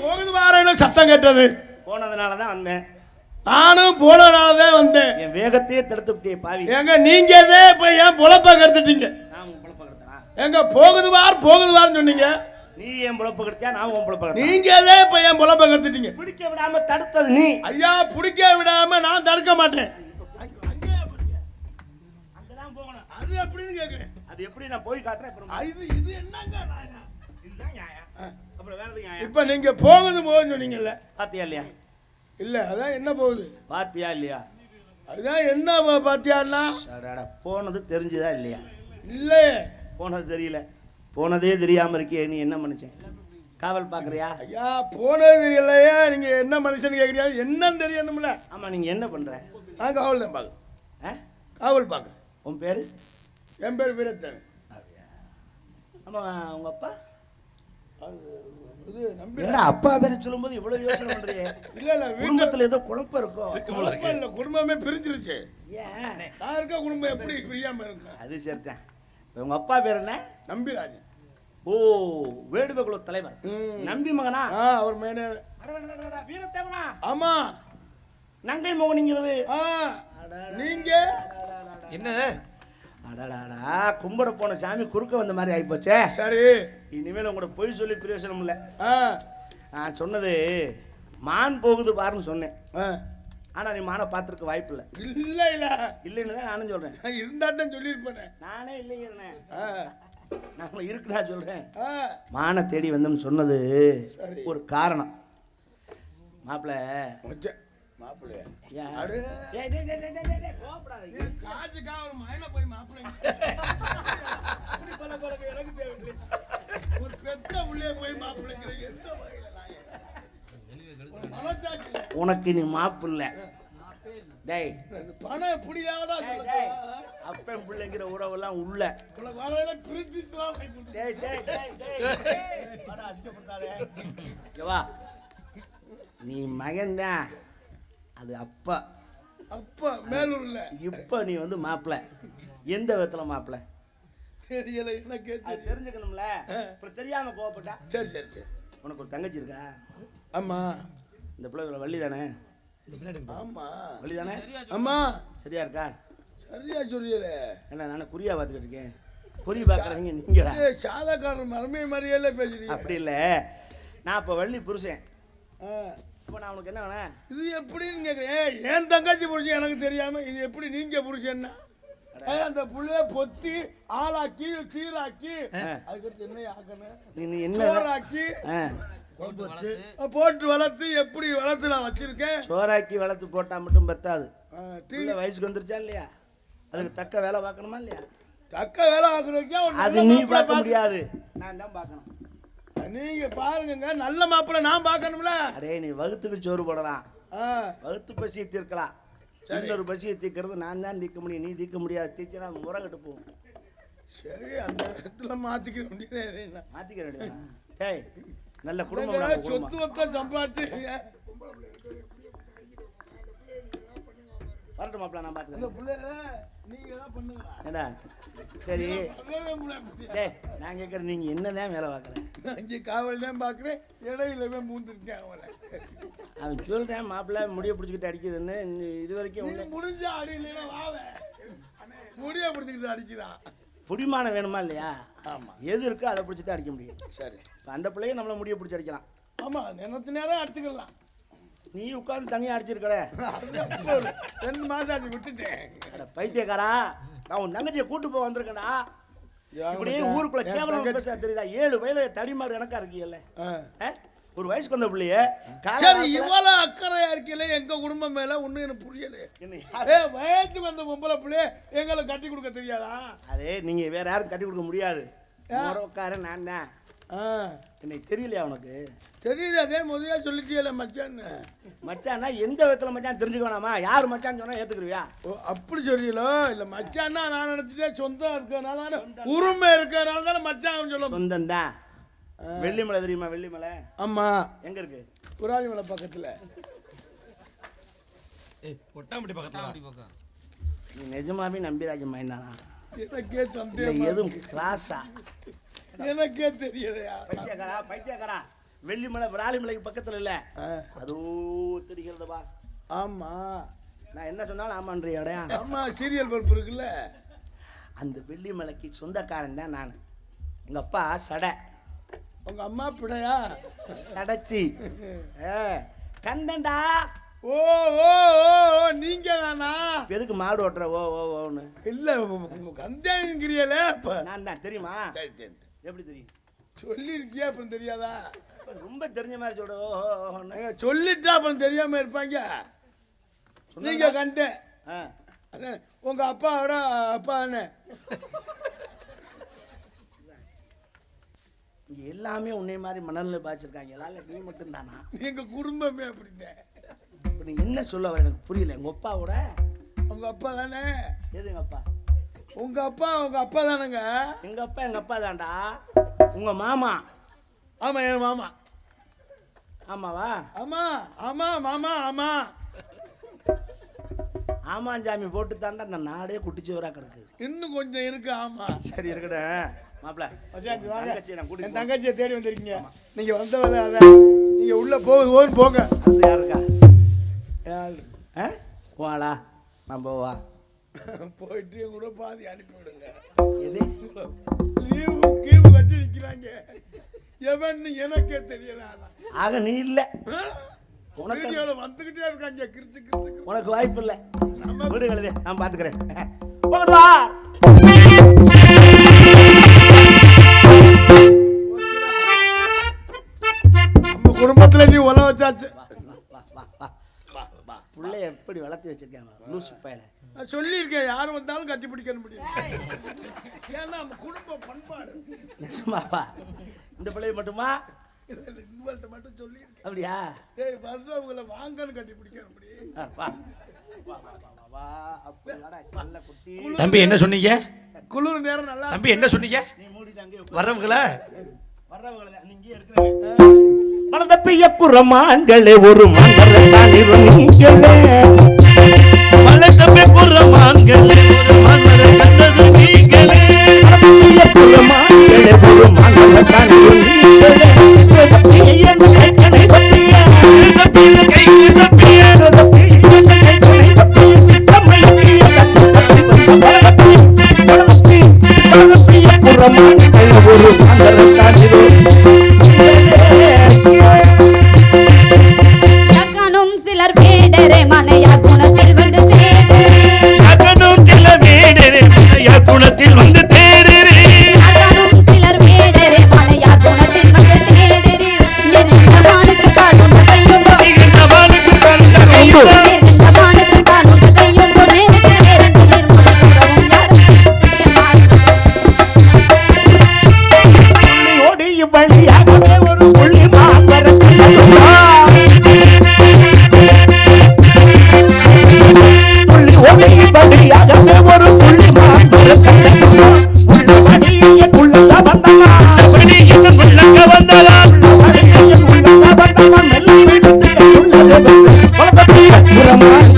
போகுது வாரேன்னு சத்தம் கேட்டது. போனதுனால தான் வந்தேன். நானும் போனனாலதான் வந்தேன். என் வேகத்தையே தடுத்து விட்டிய பாவி. எங்க நீங்க தான் இப்ப ஏன் பொழப்ப கருத்துட்டீங்க நான் உன் பொழப்ப கெடுத்தனா? எங்க போகுது வார் போகுது வார்னு சொன்னீங்க. நீ என் பொழப்ப கெடுத்தியா? நான் உன் பொழப்ப நீங்க தான் இப்ப ஏன் பொழப்ப கருத்துட்டீங்க பிடிக்க விடாம தடுத்தது நீ. ஐயா பிடிக்க விடாம நான் தடுக்க மாட்டேன். அது எப்படின்னு கேக்குறேன். அது எப்படி நான் போய் காட்டுறேன் இது இது என்னங்க நியாயம்? இதுதான் நியாயம். அப்புறம் வேற எதுவும் நியாயம்? இப்ப நீங்க போகுது போகுதுன்னு சொன்னீங்கல்ல? பாத்தியா இல்லையா? இல்ல அதான் என்ன போகுது? பாத்தியா இல்லையா? அதுதான் என்ன பா- பாத்தியான்னா? போனது தெரிஞ்சுதா இல்லையா? இல்லையே போனது தெரியல. போனதே தெரியாம இருக்கியே நீ என்ன மனுஷன்? காவல் பாக்குறியா? ஐயா போனது தெரியலையே நீங்க என்ன மனுஷன் கேக்குறீங்க என்னன்னு தெரியணும்ல. ஆமா நீங்க என்ன பண்ற? நான் காவல் தான் பார்க்கறேன் ஆ? காவல் பார்க்கறேன் உன் பேரு? என் பேர் வீரத்தன் அப்படியா? ஆமா உங்க அப்பா? இது நம்பி என்னடா அப்பா பேரை சொல்லும்போது இவ்வளவு யோசனை பண்றியே இல்ல இல்ல வீட்டுல குடும்பத்துல ஏதோ குழப்பம் இருக்கும் இல்ல குடும்பமே பிரிஞ்சிருச்சு. ஏன்? நான் இருக்க குடும்பம் எப்படி பிரியாம இருக்கு? அது சரிதான். உங்க அப்பா பேர் என்ன? நம்பிராஜன். ஓ வேடுவ குல தலைவர். ம். நம்பி மகனா? ஆ அவர் மேனே. வீரத்தேவனா? ஆமா. நங்கை மோகனிங்கிறது. ஆ நீங்க? என்ன அடடாடா கும்பிட போன சாமி குறுக்க வந்த மாதிரி ஆயிப்போச்சே. சரி. இனிமேல் உங்களோட பொய் சொல்லி பிரயோசனம் இல்லை. நான் சொன்னது மான் போகுது பாருன்னு சொன்னேன். ஆ. ஆனா நீ மானை பார்த்துருக்க வாய்ப்பு இல்லை. இல்ல இல்ல. இல்லைன்னு தான் நானும் சொல்றேன். நான் இருந்தா தான் சொல்லியிருப்பேனே. நானே இல்லைங்கிறேன். நான் இருக்குன்னா சொல்றேன். ஆ. மானை தேடி வந்தோம்னு சொன்னது. ஒரு காரணம். மாப்பிள்ள காசுக்காக ஒரு மயில போய் மாப்பிள்ளை அப்படி பல பழக்கம் எனக்கு தேவையில்லை. ஒரு பெத்த உள்ளே போய் மாப்பிள்ளைங்கிற எந்த வகையில. உனக்கு நீ மாப்பிள்ள. டேய். பணம் டேய். அப்பன் பிள்ளைங்கிற உறவெல்லாம் உள்ள. டேய் டேய் டேய் வா. நீ மகன்தான். அது அப்பா. அப்ப மேலூர்ல. இப்ப நீ வந்து மாப்பிள்ள எந்த விதத்துல மாப்பிள்ள தெரியல எனக்கே தெரிஞ்சுக்கணும்ல. அப்புறம் தெரியாம கோவப்பட்டா? சரி சரி சரி. உனக்கு ஒரு தங்கச்சி இருக்கா? ஆமா. இந்த பிள்ளை வள்ளி தானே ஆமா. வள்ளி தானே ஆமா. சரியா இருக்கா? சரியா சொல்லியல என்ன நானே குறியா பார்த்துக்கிட்டு இருக்கேன். குறி பார்க்குறவங்க நீங்கடா சாதக்காரர் மருமை மாதிரியே பேசுறீங்க. அப்படி இல்லை. நான் இப்போ வள்ளி புருஷன். ஆ. இப்போ நான் உனக்கு என்ன வேணேன் இது எப்படின்னு கேக்குறேன். என் தங்கச்சி புருஷன் எனக்கு தெரியாம இது எப்படி நீங்க புருஷன்னா? ஏன் அந்த புள்ளைய பொத்தி ஆளாக்கி சீராக்கி அதுக்கடுத்து என்ன ஆக்கணும் என்ன போட்டு வளர்த்து. எப்படி வளர்த்து நான் வச்சிருக்கேன்? சோறாக்கி வளர்த்து போட்டா மட்டும் பத்தாது. ஆ, தீ பிள்ளை வயசுக்கு வந்துருச்சா இல்லையா? அதுக்கு தக்க வேலை பார்க்கணுமா இல்லையா? தக்க வேலை ஒரு அது நீ பார்க்க முடியாது. நான் தான் பார்க்கணும். நீங்க பாருங்க நல்ல மாப்பிள்ளை நான் பார்க்கணும்ல. அடே நீ வகுத்துக்கு சோறு போடலாம். வகுத்து பசியை தீர்க்கலாம். இன்னொரு பசியை தீர்க்கிறது நான் தான் தீர்க்க முடியும். நீ தீர்க்க முடியாது. தீர்ச்சனா முறை கட்டு போகும். சரி அந்த இடத்துல மாத்திக்க வேண்டியதே என்ன? மாத்திக்க வேண்டியதா டேய் நல்ல குடும்பம் சொத்து. வத்த சம்பாதிச்சு வரட்டும் மாப்பிள்ள நான் பார்த்துக்கிறேன் தான் ஏடா சரி. டேய் நான் கேட்குறேன் நீங்கள் என்னதான் வேலை பார்க்குறேன்? இங்கே காவல் தான் பார்க்குறேன். இடையிலவே மூந்திருக்கேன் அவளை அவன். சொல்கிறேன் மாப்பிள்ளை முடிய பிடிச்சிக்கிட்டு அடிக்குதுன்னு. இது வரைக்கும் முடிஞ்ச அடி இல்லைன்னா வாவே முடிய பிடிச்சிக்கிட்டு அடிக்குதான் புடிமானம் வேணுமா இல்லையா? ஆமா. எது இருக்கோ அதை பிடிச்சிட்டு அடிக்க முடியும். சரி. இப்போ அந்த பிள்ளைய நம்மளை முடிய பிடிச்சி அடிக்கலாம். ஆமா நினைத்த நேரம் அடிச்சுக்கலாம். நீ உட்காந்து தனியாக அடிச்சிருக்கட. ரெண்டு மாசம் ஆச்சு விட்டுட்டேன். பைத்தியக்காரா நான் உன் தங்கச்சியை கூட்டு போக வந்திருக்கேன்டா. இப்படியே ஊருக்குள்ள கேவலம் பேச தெரியுதா? ஏழு வயல தடிமாடு எனக்கா. ஆ? ஒரு வயசுக்கு வந்த பிள்ளைய சரி இவ்வளவு அக்கறையா இருக்கல எங்க குடும்பம் மேல ஒண்ணும் எனக்கு புரியல. என்ன அதே வயசுக்கு வந்த பொம்பளை பிள்ளைய எங்களை கட்டி கொடுக்க தெரியாதா? அதே நீங்க வேற யாரும் கட்டி கொடுக்க முடியாது. நான் தான். ஆ. என்னை தெரியலையா உனக்கு? தெரியுது அதே முதல்ல சொல்லிட்டியல மச்சான்னு. மச்சான்னா எந்த விதத்துல மச்சான் தெரிஞ்சுக்க வேணாமா யார் மச்சான் சொன்னா ஏத்துக்கிருவியா? ஓ அப்படி சொல்றீங்களோ இல்ல மச்சான்னா நான் நினைச்சிட்டே சொந்தம் இருக்கறனால உரிமை இருக்கறனால தானே மச்சான் சொல்ல சொந்தம் தான் வெள்ளிமலை தெரியுமா வெள்ளிமலை ஆமா. எங்க இருக்கு? புராணிமலை பக்கத்துல. ஏய் கொட்டாம்பட்டி பக்கத்துல நீ நிஜமாவே நம்பிராஜ மயந்தானா எனக்கே சந்தேகம் எதுவும் கிராஸா எனக்கே தெரியலையா? பைத்தியக்காரா பைத்தியக்காரா? வெள்ளிமலை விராலிமலைக்கு பக்கத்துல இல்ல? அதோ தெரிகிறதா ஆமா. நான் என்ன சொன்னாலும் ஆமான்றியாடையா ஆமா சீரியல் பருப்பு இருக்குல்ல? அந்த வெள்ளிமலைக்கு சொந்தக்காரன் தான் நான். எங்க அப்பா சடை. உங்க அம்மா பிடையா சடைச்சி. ஆ, கந்தன்டா. ஓ ஓ ஓ ஓ, நீங்க தானா? எதுக்கு மாடு ஓட்டுற? ஓ ஓ ஓன்னு. இல்ல கந்தாங்கிறியல இப்ப நான் தான் தெரியுமா? சரி, சரி. எப்படி தெரியும்? சொல்லிருக்கியா அப்புறம் தெரியாதா? ரொம்ப தெரிஞ்ச மாதிரி சொல்ற ஓ ஓ, ஓன்னு ஏங்க, சொல்லிட்டா அப்புறம் தெரியாம இருப்பாங்க. நீங்க கண்ட ஆ, உங்க அப்பாவோட அப்பா தானே இங்க எல்லாமே உன்னை மாதிரி மணல்ல பாய்ச்சிருக்காங்க. எல்லாரும் நீ மட்டும் தானா எங்க குடும்பமே அப்படிதான் இப்ப நீ என்ன சொல்ல வர எனக்கு புரியல. எங்க அப்பாவோட? உங்க அப்பா தானே? எது எங்க அப்பா? உங்க அப்பா உங்க அப்பா தானேங்க? எங்க அப்பா எங்க அப்பா தான்டா. உங்க மாமா. ஆமா என் மாமா. ஆமாவா? ஆமா ஆமா மாமா ஆமா. ஆமாஞ்சாமி போட்டு தாண்டா அந்த நாடே குட்டிச்சுவரா கிடக்குது. இன்னும் கொஞ்சம் இருக்கு ஆமா. சரி இருக்கட்டும். மாப்பிள. தங்கச்சியை நான் என் கூட்டிட்டு தங்கச்சியை தேடி வந்திருக்கீங்க. நீங்க வந்தவத அதான் நீங்க உள்ள போகுது போகுது போங்க. அது யார் இருக்கா? யாரு? ஆ? போவாளா? நான் போவா? போயிட்டு என் கூட பாதி அனுப்பி விடுங்க. எது? லீவு கீவு கட்டி நிக்கிறாங்க எவன் எனக்கே தெரியல. ஆக நீ இல்லை? உனக்கு- வந்துகிட்டே இருக்காங்க கிரிச்சு கிரிச்சு. உனக்கு வாய்ப்பு இல்லை. நம்ம வீடு கழுது நான் பார்த்துக்கிறேன் போகுது நம்ம குடும்பத்துல நீ உல வச்சாச்சு. பிள்ளைய எப்படி வளர்த்து வச்சிருக்காங்க? லூசு பயல. நான் சொல்லியிருக்கேன் யார் வந்தாலும் கட்டி பிடிக்க முடியும் ஏன்னா நம்ம குடும்ப பண்பாடு. நெசமாவா இந்த பிள்ளைய மட்டுமா? இந்துவல்கிட்ட மட்டும் சொல்லியிருக்கேன். அப்படியா? ஏய் வர்றவங்களை வாங்கன்னு கட்டி பிடிக்க முடியும் ஆ, வா. வா வா வா வா வா. அப்படியாடா நல்ல குட்டி. தம்பி என்ன சொன்னீங்க? குளிர் நேரம் நல்லா தம்பி என்ன சொன்னீங்க. வர்றவங்கள? வர்றவங்களை நீ இங்கேயே இருக்கிறேன் மனத பெய்ய புறமான்களே ஒரு மந்திரத்தான் இருங்களே மலை தம்பி புறமான்கள் ஒரு மன்னரை கண்டது நீங்களே. பெய்ய புறமான்களே ஒரு மந்திரத்தான் இருங்களே சிவப்பிய கை கணை வளர்த்தி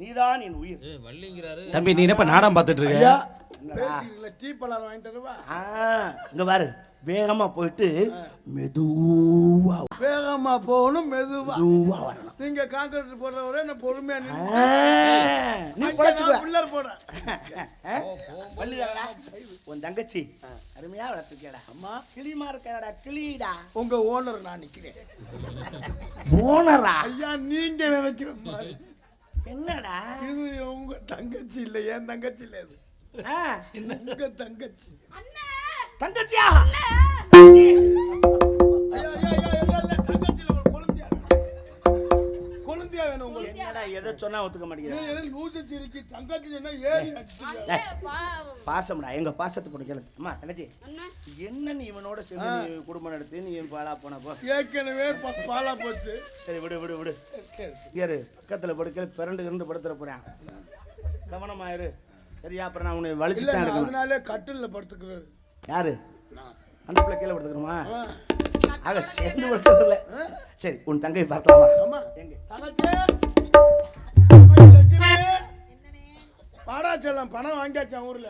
நீதான் என் உயிர். தம்பி நீ என்னப்பா நாடகம் பார்த்துட்டு இருக்க? டீ பழம் வாங்கிட்டு வரவா ஆ, இங்க பாரு. வேகமா போயிட்டு மெதுவா வேகமா போகணும் மெதுவா. மெதுவா வரணும். நீங்க காங்கிரீட் போடுறவரே நான் பொறுமையா நீ போடுறேன். ஆ? வள்ளிதாடா, உன் தங்கச்சி. அருமையா வளர்த்துக்கடா அம்மா கிளிமா இருக்கடா கிளிடா. உங்க ஓனர் நான் நிக்கிறேன். ஓனரா ஐயா நீங்க நினைக்கிற மாதிரி. என்னடா? இது உங்க தங்கச்சி இல்ல என் தங்கச்சி இல்ல இது. ஆ, உங்க தங்கச்சி. தங்கச்சியா? எதை சொன்னா ஒத்துக்க மாட்டேங்கிறேன். பாசம்டா எங்க பாசத்தை கொடுக்கல அம்மா தங்கச்சி. என்ன நீ இவனோட சேர்ந்து குடும்பம் நடத்தி நீ பாலா போன போ. ஏற்கனவே பாலா போச்சு. சரி விடு விடு விடு. ஏறு பக்கத்துல படுக்கல பிறண்டு கிரண்டு படுத்துற போறேன். கவனமாயிரு சரியா அப்புறம் நான் உன்னை வலிச்சு தான் அதனாலே கட்டில்ல படுத்துக்கிறது. யாரு. அந்த பிள்ளை கீழே படுத்துக்கணுமா? ஆக சேர்ந்து படுக்கிறது இல்ல சரி உன் தங்கை பார்க்கலாமா? எங்க? பாடா செல்லம் பணம் வாங்கியாச்சான் ஊர்ல?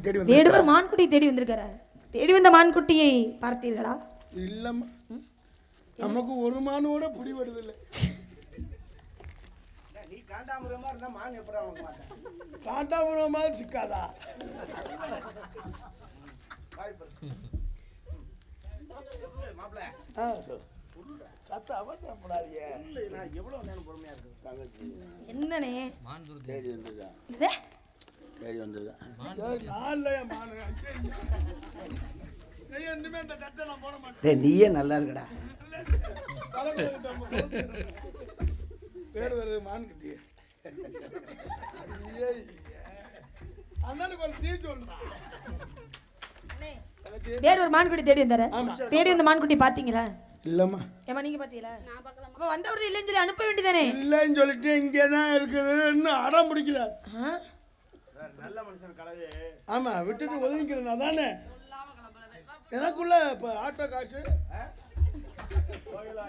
தேடி வந்து வேடுவர் மான்குட்டி தேடி வந்திருக்காரு தேடி வந்த மான்குட்டியை பார்த்தீர்களா? இல்லம்மா. நமக்கு ஒரு மானோட புடி வருதில்லை. காட்டாபுரம் சிக்காதா? சரி வந்துருக்கேன் நீயே நல்லா இருக்கடா. பேர் வேறு மான் கட்டியே. வேற ஒரு மான்குட்டி தேடி வந்தாரு. தேடி வந்த மான்குட்டி பாத்தீங்களா? இல்லம்மா. ஏமா நீங்க பாத்தீங்களா? அப்ப வந்தவர் இல்லைன்னு சொல்லி அனுப்ப வேண்டியதானே? இல்லைன்னு சொல்லிட்டு இங்கே தான் இருக்குது. இன்னும் அடம் பிடிக்கிறார் நல்ல மனுஷன் கலவு ஆமா விட்டுட்டு ஒதுங்கிக்கிறேன் அதானே? எனக்குள்ள இப்போ ஆட்டோ காசு. கோயிலாக